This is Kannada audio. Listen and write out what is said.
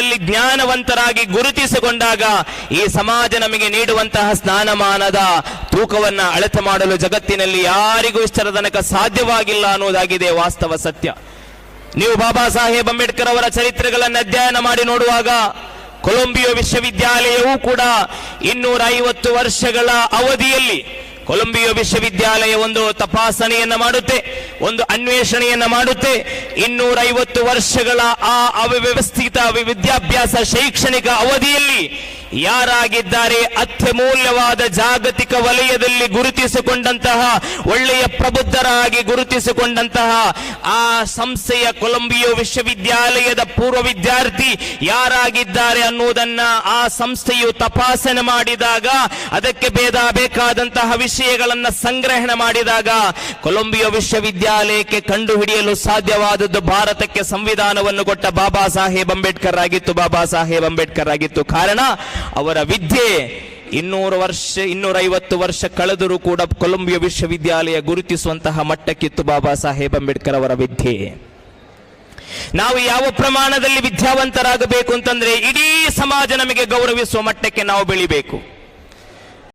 ಸ್ಥಾನಮಾನದಲ್ಲಿ ಜ್ಞಾನವಂತರಾಗಿ ಗುರುತಿಸಿಕೊಂಡಾಗ ಈ ಸಮಾಜ ನಮಗೆ ನೀಡುವಂತಹ ಸ್ನಾನಮಾನದ ತೂಕವನ್ನ ಅಳತೆ ಮಾಡಲು ಜಗತ್ತಿನಲ್ಲಿ ಯಾರಿಗೂ ಇಷ್ಟರ ತನಕ ಸಾಧ್ಯವಾಗಿಲ್ಲ ಅನ್ನೋದಾಗಿದೆ ವಾಸ್ತವ ಸತ್ಯ. ನೀವು ಬಾಬಾ ಸಾಹೇಬ್ ಅಂಬೇಡ್ಕರ್ ಅವರ ಚರಿತ್ರೆಗಳನ್ನು ಅಧ್ಯಯನ ಮಾಡಿ ನೋಡುವಾಗ ಕೊಲಂಬಿಯೋ ವಿಶ್ವವಿದ್ಯಾಲಯವೂ ಕೂಡ ಇನ್ನೂರ ಐವತ್ತು ವರ್ಷಗಳ ಅವಧಿಯಲ್ಲಿ ಕೊಲಂಬಿಯೋ ವಿಶ್ವವಿದ್ಯಾಲಯ ಒಂದು ತಪಾಸಣೆಯನ್ನ ಮಾಡುತ್ತೆ, ಒಂದು ಅನ್ವೇಷಣೆಯನ್ನ ಮಾಡುತ್ತೆ ಇನ್ನೂರ ಐವತ್ತು ವರ್ಷಗಳ ಆ ಅವ್ಯವಸ್ಥಿತ ವಿದ್ಯಾಭ್ಯಾಸ ಶೈಕ್ಷಣಿಕ ಅವಧಿಯಲ್ಲಿ ಯಾರಾಗಿದ್ದಾರೆ ಅತ್ಯಮೂಲ್ಯವಾದ ಜಾಗತಿಕ ವಲಯದಲ್ಲಿ ಗುರುತಿಸಿಕೊಂಡಂತಹ, ಒಳ್ಳೆಯ ಪ್ರಬುದ್ಧರಾಗಿ ಗುರುತಿಸಿಕೊಂಡಂತಹ ಆ ಸಂಸ್ಥೆಯ ಕೊಲಂಬಿಯೋ ವಿಶ್ವವಿದ್ಯಾಲಯದ ಪೂರ್ವ ವಿದ್ಯಾರ್ಥಿ ಯಾರಾಗಿದ್ದಾರೆ ಅನ್ನುವುದನ್ನ ಆ ಸಂಸ್ಥೆಯು ತಪಾಸಣೆ ಮಾಡಿದಾಗ, ಅದಕ್ಕೆ ಭೇದ ಬೇಕಾದಂತಹ ವಿಷಯಗಳನ್ನ ಸಂಗ್ರಹಣೆ ಮಾಡಿದಾಗ ಕೊಲಂಬಿಯೋ ವಿಶ್ವವಿದ್ಯಾಲಯಕ್ಕೆ ಕಂಡುಹಿಡಿಯಲು ಸಾಧ್ಯವಾದದ್ದು ಭಾರತಕ್ಕೆ ಸಂವಿಧಾನವನ್ನು ಕೊಟ್ಟ ಬಾಬಾ ಸಾಹೇಬ್ ಅಂಬೇಡ್ಕರ್ ಆಗಿತ್ತು. ಬಾಬಾ ಸಾಹೇಬ್ ಅಂಬೇಡ್ಕರ್ ಆಗಿತ್ತು. ಕಾರಣ ಅವರ ವಿದ್ಯೆ ಇನ್ನೂರು ವರ್ಷ ಇನ್ನೂರೈವತ್ತು ವರ್ಷ ಕಳೆದರೂ ಕೂಡ ಕೊಲಂಬಿಯಾ ವಿಶ್ವವಿದ್ಯಾಲಯ ಗುರುತಿಸುವಂತಹ ಮಟ್ಟಕ್ಕಿತ್ತು ಬಾಬಾ ಸಾಹೇಬ್ ಅಂಬೇಡ್ಕರ್ ಅವರ ವಿದ್ಯೆ. ನಾವು ಯಾವ ಪ್ರಮಾಣದಲ್ಲಿ ವಿದ್ಯಾವಂತರಾಗಬೇಕು ಅಂತಂದ್ರೆ ಇಡೀ ಸಮಾಜ ನಮಗೆ ಗೌರವಿಸುವ ಮಟ್ಟಕ್ಕೆ ನಾವು ಬೆಳಿಬೇಕು.